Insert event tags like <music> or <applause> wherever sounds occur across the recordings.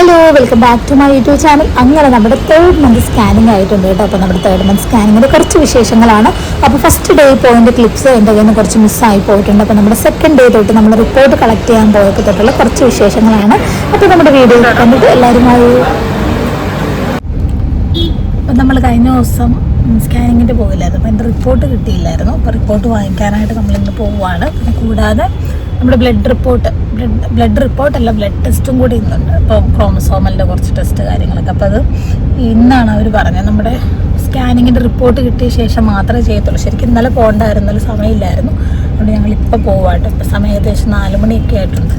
Hello welcome back to my YouTube channel അങ്ങനെ നമ്മുടെ third month scanning ആയിട്ടുണ്ട് കേട്ടോ. അപ്പോൾ നമ്മുടെ തേർഡ് മന്ത് സ്കാനിങ്ങിന്റെ കുറച്ച് വിശേഷങ്ങളാണ്. അപ്പോൾ ഫസ്റ്റ് ഡേ പോയിന്റ് ക്ലിപ്സ് എന്റെ കയ്യിൽ നിന്ന് കുറച്ച് മിസ്സായി പോയിട്ടുണ്ട്. അപ്പോൾ നമ്മുടെ സെക്കൻഡ് ഡേ തൊട്ട് നമ്മൾ റിപ്പോർട്ട് കളക്ട് ചെയ്യാൻ പോയപ്പോൾ തൊട്ടുള്ള കുറച്ച് വിശേഷങ്ങളാണ്. അപ്പോൾ നമ്മുടെ വീഡിയോ കണ്ടിട്ട് എല്ലാവരുമായി അപ്പോൾ നമ്മൾ കഴിഞ്ഞ ദിവസം സ്കാനിങ്ങിന്റെ പോകില്ലായിരുന്നു അപ്പോൾ എന്റെ റിപ്പോർട്ട് കിട്ടിയില്ലായിരുന്നു. അപ്പോൾ റിപ്പോർട്ട് വാങ്ങിക്കാനായിട്ട് നമ്മളിന്ന് പോവുകയാണ്. കൂടാതെ നമ്മുടെ ബ്ലഡ് റിപ്പോർട്ട് ബ്ലഡ് ബ്ലഡ് റിപ്പോർട്ടല്ല ബ്ലഡ് ടെസ്റ്റും കൂടി ഇന്നുണ്ട്. ഇപ്പോൾ ക്രോമസോമലിന്റെ കുറച്ച് ടെസ്റ്റ് കാര്യങ്ങളൊക്കെ. അപ്പോൾ അത് ഇന്നാണ് അവർ പറഞ്ഞത്. നമ്മുടെ സ്കാനിങ്ങിന്റെ റിപ്പോർട്ട് കിട്ടിയ ശേഷം മാത്രമേ ചെയ്യത്തുള്ളൂ. ശരിക്കും ഇന്നലെ പോകണ്ടായിരുന്നല്ലോ സമയമില്ലായിരുന്നു. അതുകൊണ്ട് ഞങ്ങൾ ഇപ്പോൾ പോവാട്ടോ. ഇപ്പോൾ സമയം ഏകദേശം നാല് മണിയൊക്കെ ആയിട്ടുണ്ട്.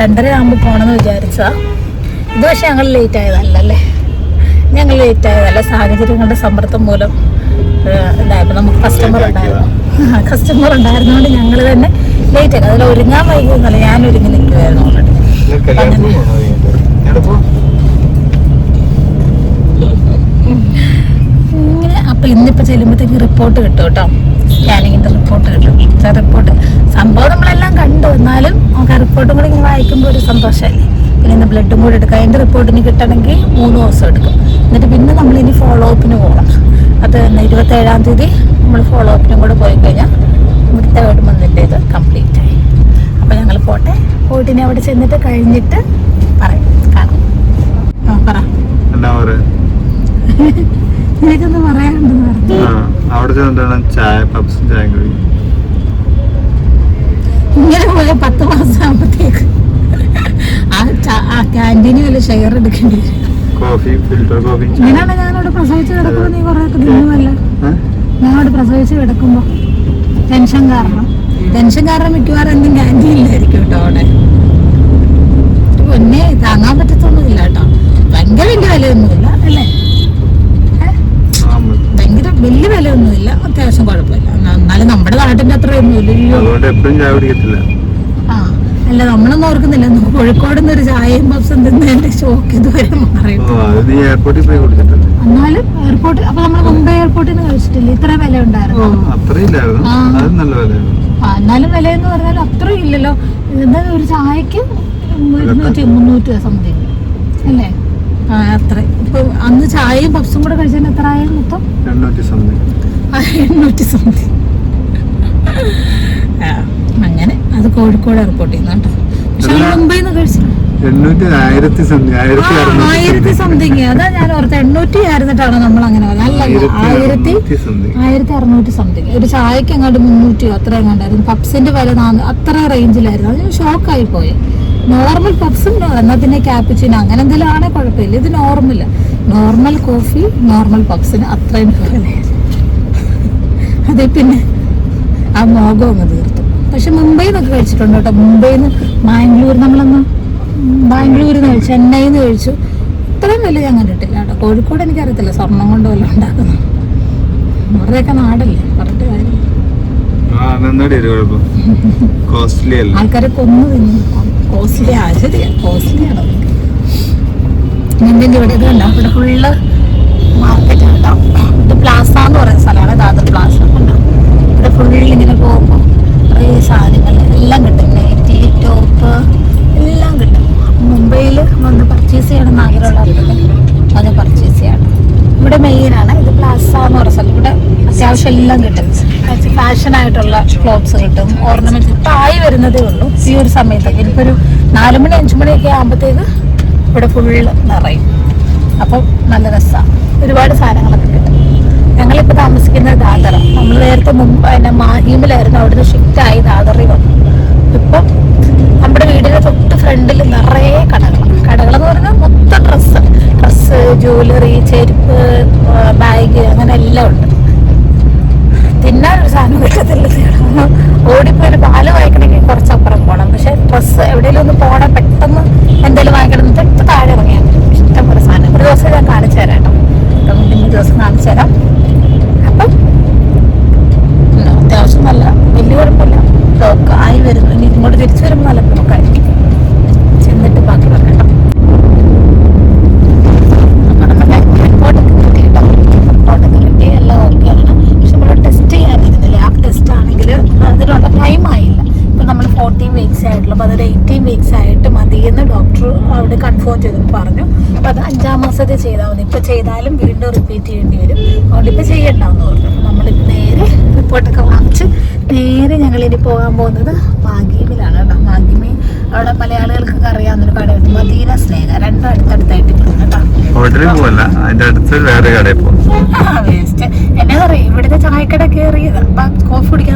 രണ്ടര ആകുമ്പോൾ പോകണമെന്ന് വിചാരിച്ചതാണ് ഇത് പക്ഷേ ഞങ്ങൾ ലേറ്റ് ആയതല്ലല്ലേ ഞങ്ങൾ ലേറ്റ് ആയതല്ല. സാഹചര്യങ്ങളുടെ സമ്മർദ്ദം മൂലം ഇതായപ്പോൾ നമുക്ക് കസ്റ്റമർ ഉണ്ടായിരുന്നു. കസ്റ്റമർ ഉണ്ടായിരുന്നതുകൊണ്ട് ഞങ്ങൾ തന്നെ ലേറ്റ് ആയി. അതിൽ ഒരുങ്ങാൻ വൈകുന്നില്ല ഞാൻ ഒരുങ്ങി നിൽക്കുമായിരുന്നു ഇങ്ങനെ അപ്പം ഇന്നിപ്പോൾ ചെല്ലുമ്പോഴത്തേക്ക് റിപ്പോർട്ട് കിട്ടും കേട്ടോ. സ്കാനിങ്ങിന്റെ റിപ്പോർട്ട് കിട്ടും. റിപ്പോർട്ട് സംഭവം നമ്മളെല്ലാം കണ്ടു. എന്നാലും നമുക്ക് ആ റിപ്പോർട്ടും കൂടി ഇങ്ങനെ വായിക്കുമ്പോൾ ഒരു സന്തോഷമല്ലേ? പിന്നെ ഇന്ന് ബ്ലഡും കൂടി എടുക്കാം. അതിന്റെ റിപ്പോർട്ടിന് കിട്ടണമെങ്കിൽ മൂന്ന് ദിവസം എടുക്കും. എന്നിട്ട് പിന്നെ നമ്മൾ ഇനി ഫോളോ അപ്പിന് പോകണം. അത് ഇരുപത്തേഴാം തീയതി നമ്മൾ ഫോളോ അപ്പിനും കൂടെ പോയി കഴിഞ്ഞാൽ തേർഡ് വന്നിട്ട് ഇത് കംപ്ലീറ്റ് ആയി. അപ്പോൾ ഞങ്ങൾ പോട്ടെ. പോയിട്ട് ഇനി അവിടെ ചെന്നിട്ട് കഴിഞ്ഞിട്ട് പറയും. കാണാം. പറ. <laughs> എനിക്കൊന്ന് പറയാനുണ്ടെന്ന് അവിടെ ചെന്നിട്ടാണ് ചായ പപ്സും ചായ ഇങ്ങനെ പോയ പത്ത് മാസം ആകുമ്പോഴത്തേക്ക് ആ ക്യാന്റീനിൽ ഷെയർ എടുക്കേണ്ടി വരും. കോഫി ഫിൽറ്റർ കോഫി ഇങ്ങനെയാണ് ഞാനവിടെ പ്രസവിച്ച് കിടക്കുമ്പോ നീ കുറേ തിന്നുമല്ല ഞങ്ങളോട് പ്രസവിച്ച് കിടക്കുമ്പോ ടെൻഷൻ കാരണം. ടെൻഷൻ കാരണം മിക്കവാറും എന്തും ക്യാന്റീനിലായിരിക്കും കേട്ടോ അവിടെ. പൊന്നെ താങ്ങാൻ പറ്റത്തൊന്നുമില്ല കേട്ടോ ഭയങ്കര വലിയ വിലയൊന്നുമില്ല അല്ലേ? ഭയങ്കര വലിയ വിലയൊന്നുമില്ല. അത്യാവശ്യം കുഴപ്പമില്ല. എന്നാ- എന്നാലും നമ്മുടെ നാട്ടിന്റെ അത്രയൊന്നുമില്ല അതുകൊണ്ട് എപ്പോഴും ചായ കുടിക്കത്തില്ല. അല്ല നമ്മളൊന്നും ഓർക്കുന്നില്ല. കോഴിക്കോട് നിന്ന് ഒരു ചായയും പപ്സും തിന്നതിന്റെ ഷോക്ക് ഇതുവരെ എയർപോർട്ടിൽ എന്നാലും എയർപോർട്ട് അപ്പൊ നമ്മൾ മുംബൈ എയർപോർട്ടിൽ നിന്ന് കഴിച്ചിട്ടില്ല? ഇത്ര വില ഉണ്ടായിരുന്നു എന്നാലും വില എന്ന് പറഞ്ഞാൽ അത്രയും ഇല്ലല്ലോ. എന്താ ഒരു ചായക്ക് ഇരുന്നൂറ്റി മുന്നൂറ്റി സംതിങ് അല്ലേ? ആ അത്ര. ഇപ്പൊ അന്ന് ചായയും പപ്സും കൂടെ കഴിച്ചാൽ എത്ര ആയാലും മൊത്തം? എണ്ണൂറ്റി സംതിങ് ആ, എണ്ണൂറ്റി സംതിങ് അങ്ങനെ. അത് കോഴിക്കോട് എയർപോർട്ടിൽ നിന്ന് കേട്ടോ. പക്ഷെ എണ്ണൂറ്റി ആയിരത്തി സംതിങ് അതാ ഞാൻ ഓർത്ത എണ്ണൂറ്റി ആയിരുന്നിട്ടാണ് നമ്മൾ അങ്ങനെ അല്ല ആയിരത്തി ആയിരത്തി അറുന്നൂറ്റി സംതിങ് ഒരു ചായക്ക് എങ്ങാണ്ട് മുന്നൂറ്റിയോ അത്ര എങ്ങാണ്ടായിരുന്നു. പപ്സിന്റെ വില അത്ര റേഞ്ചിലായിരുന്നു അത് ഷോക്കായി പോയി. നോർമൽ പപ്സും എന്നാൽ പിന്നെ ക്യാപ്പിച്ചിന് അങ്ങനെ എന്തെങ്കിലും ആണെങ്കിൽ കുഴപ്പമില്ല. ഇത് നോർമൽ നോർമൽ കോഫി നോർമൽ പപ്സിന് അത്രയും വിലയായിരുന്നു അതെ പിന്നെ ആ മോഹം അങ്ങ് തീർത്തു പക്ഷെ മുംബൈയിൽ നിന്നൊക്കെ കഴിച്ചിട്ടുണ്ട് കേട്ടോ. മുംബൈയിൽ നിന്ന് ബാംഗ്ലൂർ നമ്മളന്ന് ബാംഗ്ലൂരിൽ നിന്ന് കഴിച്ചു ചെന്നൈയിൽ നിന്ന് കഴിച്ചു. ഇത്രയും വില ഞാൻ കണ്ടിട്ടില്ല കേട്ടോ. കോഴിക്കോട് എനിക്കറിയത്തില്ല. സ്വർണം കൊണ്ട് വല്ലതും ഉണ്ടാക്കുന്നു. അവരുടെയൊക്കെ നാടല്ലേ? പറഞ്ഞിട്ട് കാര്യം ആൾക്കാരെ കൊന്നു തിന്നു. കോസ്റ്റ്ലി ആ ശരിയാ. കോസ്റ്റ്ലി ആണ്. നിന്റെ ഇവിടെ ഇത് കണ്ടോ? ഇവിടെ ഫുള്ള് മാർക്കറ്റ് കേട്ടോ. ഇത് പ്ലാസ എന്ന് പറയുന്ന സ്ഥലമാണ്. ദാദർ പ്ലാസ ഇവിടെ ഫുള്ള് ഇങ്ങനെ പോകുമ്പോൾ കുറേ സാധനങ്ങൾ എല്ലാം കിട്ടും. നൈറ്റി ടോപ്പ് എല്ലാം കിട്ടും. മുംബൈയിൽ വന്ന് പർച്ചേസ് ചെയ്യണം എന്ന് ആഗ്രഹമുള്ളവർക്ക് അത് പർച്ചേസ് ചെയ്യണം. ഇവിടെ മെയിനാണ് ഇത് പ്ലാസ എന്ന് പറയുന്ന സ്ഥലം. ഇവിടെ അത്യാവശ്യം എല്ലാം കിട്ടും. ഫാഷൻ ആയിട്ടുള്ള ക്ലോത്ത്സ് കിട്ടും. ഓർണമെന്റ്സ് ഇപ്പം ആയി വരുന്നതേ ഉള്ളൂ. ഈ ഒരു സമയത്തൊക്കെ. ഇനിയിപ്പോൾ ഒരു നാല് മണി അഞ്ച് മണിയൊക്കെ ആകുമ്പോഴത്തേക്ക് ഇവിടെ ഫുള്ള് നിറയും. അപ്പം നല്ല രസമാണ് ഒരുപാട് സാധനങ്ങളൊക്കെ കിട്ടും. ഞങ്ങളിപ്പോൾ താമസിക്കുന്നത് ദാദറ. നമ്മൾ നേരത്തെ മുമ്പ് പിന്നെ മാഹിമിലായിരുന്നു അവിടുന്ന് ഷിഫ്റ്റ് ആയി ദാദറിൽ വന്നു. ഇപ്പം നമ്മുടെ വീടിന്റെ തൊട്ട് ഫ്രണ്ടിൽ നിറയെ കടകളാണ്. കടകളെന്ന് പറഞ്ഞാൽ മൊത്തം ഡ്രസ്സ് ഡ്രസ്സ് ജ്വല്ലറി ചെരുപ്പ് ബാഗ് അങ്ങനെ എല്ലാം ഉണ്ട്. തിന്നാനൊരു സാധനം കിട്ടത്തില്ല. ഓടിപ്പോയി ഒരു പാൽ വാങ്ങിക്കണമെങ്കിൽ കുറച്ചപ്പുറം പോകണം പക്ഷെ ഡ്രസ്സ് എവിടെയെങ്കിലും ഒന്ന് പോകണം പെട്ടെന്ന് എന്തെങ്കിലും വാങ്ങിക്കണം. എന്നിട്ട് താഴെ ഇറങ്ങിയാൽ മതി ഇഷ്ടം പോലെ സാധനം ഒരു ദിവസം ഞാൻ കാണിച്ചു തരാം കേട്ടോ അപ്പം പിന്നെ ഒരു ദിവസം കാണിച്ചു തരാം അപ്പം ഉം, അത്യാവശ്യം നല്ല വലിയ കുഴപ്പമില്ല ബ്ലോക്ക് ആയി വരുന്നു ഇനി ഇങ്ങോട്ട് തിരിച്ചു വരുമ്പോൾ നല്ല ബ്ലോക്കായിരിക്കും ചെന്നിട്ട് ബാക്കി പറയണം അപ്പം നമ്മുടെ റിപ്പോർട്ടൊക്കെ കിട്ടി കേട്ടോ റിപ്പോർട്ടൊക്കെ കിട്ടി എല്ലാം ഓക്കെയാണ് പക്ഷെ നമ്മൾ ടെസ്റ്റ് ചെയ്യാനിരുന്നില്ല ആ ടെസ്റ്റ് ആണെങ്കിൽ അതിനുള്ള ടൈം ആയില്ല ഇപ്പം നമ്മൾ ഫോർട്ടീൻ വീക്സ് ആയിട്ടുള്ളൂ അപ്പോൾ അതൊരു എയ്റ്റീൻ വീക്സ് ആയിട്ട് മതിയെന്ന് ഡോക്ടർ അവിടെ കൺഫേം പറഞ്ഞു അപ്പം അത് മാസത്തിൽ ചെയ്താൽ മതി. ഇപ്പം ചെയ്താലും വീണ്ടും റിപ്പീറ്റ് ചെയ്യേണ്ടി വരും. അതുകൊണ്ട് ഇപ്പം ചെയ്യണ്ടെന്ന് പറഞ്ഞു. നമ്മളിപ്പോൾ നേരെ റിപ്പോർട്ടൊക്കെ വാങ്ങിച്ച് നേരെ ഞങ്ങൾ ഇനി പോകാൻ പോകുന്നത് മാഗീമിലാണ് കേട്ടോ. മാഗീമി അവിടെ മലയാളികൾക്കൊക്കെ അറിയാവുന്നൊരു കടയുണ്ട് മദീന സ്നേഹ. രണ്ടും അടുത്തടുത്തായിട്ട് കിട്ടും. വേസ്റ്റ് എന്നെ പറയും ഇവിടുത്തെ ചായക്കട കേറിയത്. അപ്പൊ കോഫി അപ്പൊ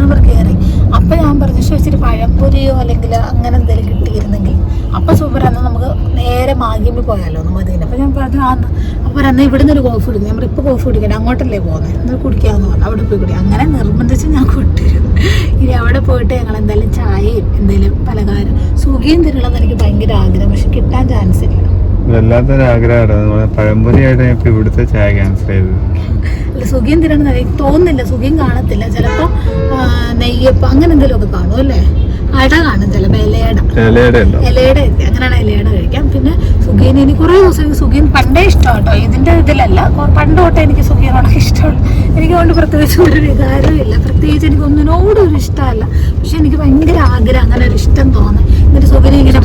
ഞാൻ വെച്ചിട്ട് പഴപ്പൊരിയോ അല്ലെങ്കിൽ അങ്ങനെ എന്തെങ്കിലും കിട്ടിയിരുന്നെങ്കിൽ അപ്പം സൂപ്പർ അന്ന് നമുക്ക് നേരെ മാഗിമ്പിൽ പോയാലോ? ഒന്ന് മതി. അപ്പൊ ഞാൻ പറഞ്ഞു ആ അപ്പോൾ അന്ന് ഇവിടുന്ന് ഒരു കോഫി കുടിക്കും. നമ്മൾ ഇപ്പോൾ കോഫി കുടിക്കട്ടെ അങ്ങോട്ടല്ലേ പോകുന്നത് എന്നാൽ കുടിക്കാമെന്ന് പറഞ്ഞു. അവിടെ പോയി കുടിക്കാം. അങ്ങനെ നിർബന്ധിച്ച് ഞാൻ കൊണ്ടുവരും. ഇനി അവിടെ പോയിട്ട് ഞങ്ങൾ എന്തായാലും ചായയും എന്തെങ്കിലും പലഹാരം സുഖിയും തരുള്ളത് എനിക്ക് ഭയങ്കര ആഗ്രഹം. പക്ഷെ കിട്ടാൻ ചാൻസ് ഇല്ല. വല്ലാത്തൊരു ആഗ്രഹമാണ് പഴംപൊരിയായിട്ട് ഇവിടുത്തെ ചായ ക്യാൻസൽ ചെയ്തത്. അല്ല സുഖിയും തരണം എനിക്ക് തോന്നുന്നില്ല സുഖിയും കാണത്തില്ല. ചിലപ്പോ നെയ്യപ്പ അങ്ങനെ എന്തെങ്കിലുമൊക്കെ കാണും അല്ലേ? അട കാണും ചിലപ്പോ ഇലയട. ഇലയുടെ ഇലയുടെ അങ്ങനെയാണ് ഇലയട കഴിക്കാം പിന്നെ സുഖീന് ഇനി കുറേ ദിവസം എനിക്ക് സുഖീൻ പണ്ടേ ഇഷ്ടം കേട്ടോ ഇതിന്റെ ഇതിലല്ല പണ്ട് തൊട്ടേ എനിക്ക് സുഖീനോട് ഇഷ്ടമുള്ള. എനിക്ക് അതുകൊണ്ട് പ്രത്യേകിച്ച് ഒരു വികാരവും ഇല്ല. പ്രത്യേകിച്ച് എനിക്ക് ഒന്നിനോടും ഒരു ഇഷ്ടമല്ല. പക്ഷെ എനിക്ക് ഭയങ്കര ആഗ്രഹം അങ്ങനെ ഒരു ഇഷ്ടം തോന്നി എന്നിട്ട് സുഖിനെ ഇങ്ങനെ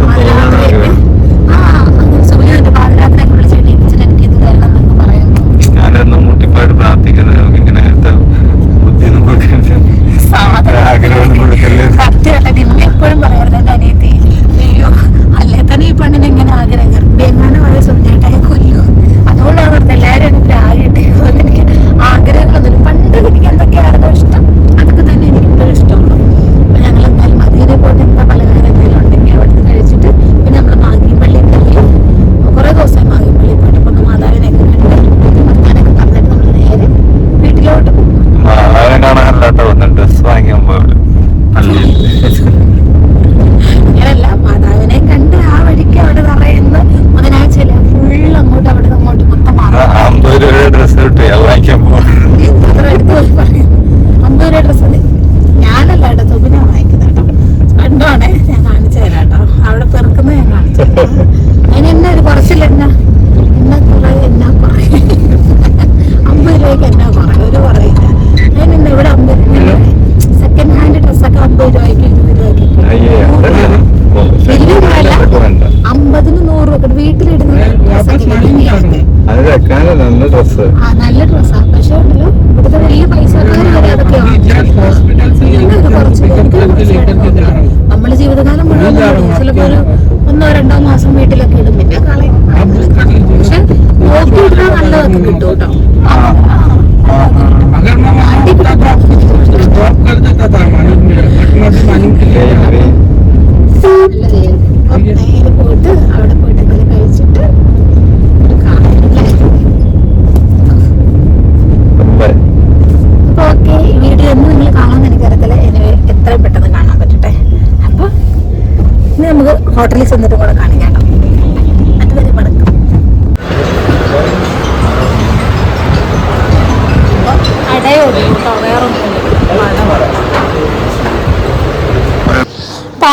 നമുക്ക് ഹോട്ടലിൽ ചെന്നിട്ട് കൂടെ കാണിക്കാം.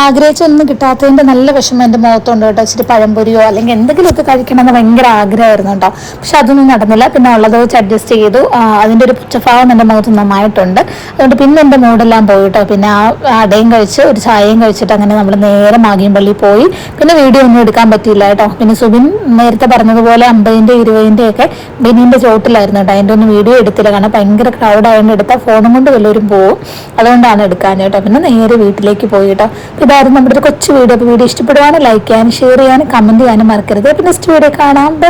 ആഗ്രഹിച്ചൊന്നും കിട്ടാത്തതിന്റെ നല്ല വിഷമം എന്റെ മുഖത്തുണ്ട് കേട്ടോ. ഇച്ചിരി പഴംപൊരിയോ അല്ലെങ്കിൽ എന്തെങ്കിലുമൊക്കെ കഴിക്കണമെന്ന് ഭയങ്കര ആഗ്രഹമായിരുന്നു കേട്ടോ. പക്ഷെ അതൊന്നും നടന്നില്ല. പിന്നെ ഉള്ളത് വെച്ച് അഡ്ജസ്റ്റ് ചെയ്തു. അതിന്റെ ഒരു പുച്ഛഭാവം എന്റെ മുഖത്ത് നന്നായിട്ടുണ്ട്. അതുകൊണ്ട് പിന്നെ എന്റെ മൂടെല്ലാം പോയി കേട്ടോ. പിന്നെ ആ അടയും കഴിച്ച് ഒരു ചായയും കഴിച്ചിട്ട് അങ്ങനെ നമ്മൾ നേരെ മാഗിയമ്പള്ളി പോയി. പിന്നെ വീഡിയോ ഒന്നും എടുക്കാൻ പറ്റിയില്ല കേട്ടോ. പിന്നെ സുബിൻ നേരത്തെ പറഞ്ഞതുപോലെ അമ്പതിന്റെ ഇരുപതിന്റെ ഒക്കെ ബെനീന്റെ ചോട്ടിലായിരുന്നു കേട്ടോ. അതിന്റെ ഒന്നും വീഡിയോ എടുത്തില്ല. കാരണം ഭയങ്കര ക്രൗഡ് ആയതുകൊണ്ട് എടുത്താൽ ഫോണും കൊണ്ട് വല്ലവരും പോകും അതുകൊണ്ടാണ് എടുക്കാൻ കേട്ടോ. പിന്നെ നേരെ വീട്ടിലേക്ക് പോയി കേട്ടോ. അപ്പോൾ ഇതായിരുന്നു നമ്മുടെ ഒരു കൊച്ചു വീഡിയോ അപ്പോൾ വീഡിയോ ഇഷ്ടപ്പെടുവാണ് ലൈക്ക് ചെയ്യാനും ഷെയർ ചെയ്യാനും കമന്റ് ചെയ്യാനും മറക്കരുത്. അപ്പോൾ നെക്സ്റ്റ് വീഡിയോ കാണാം. ബൈ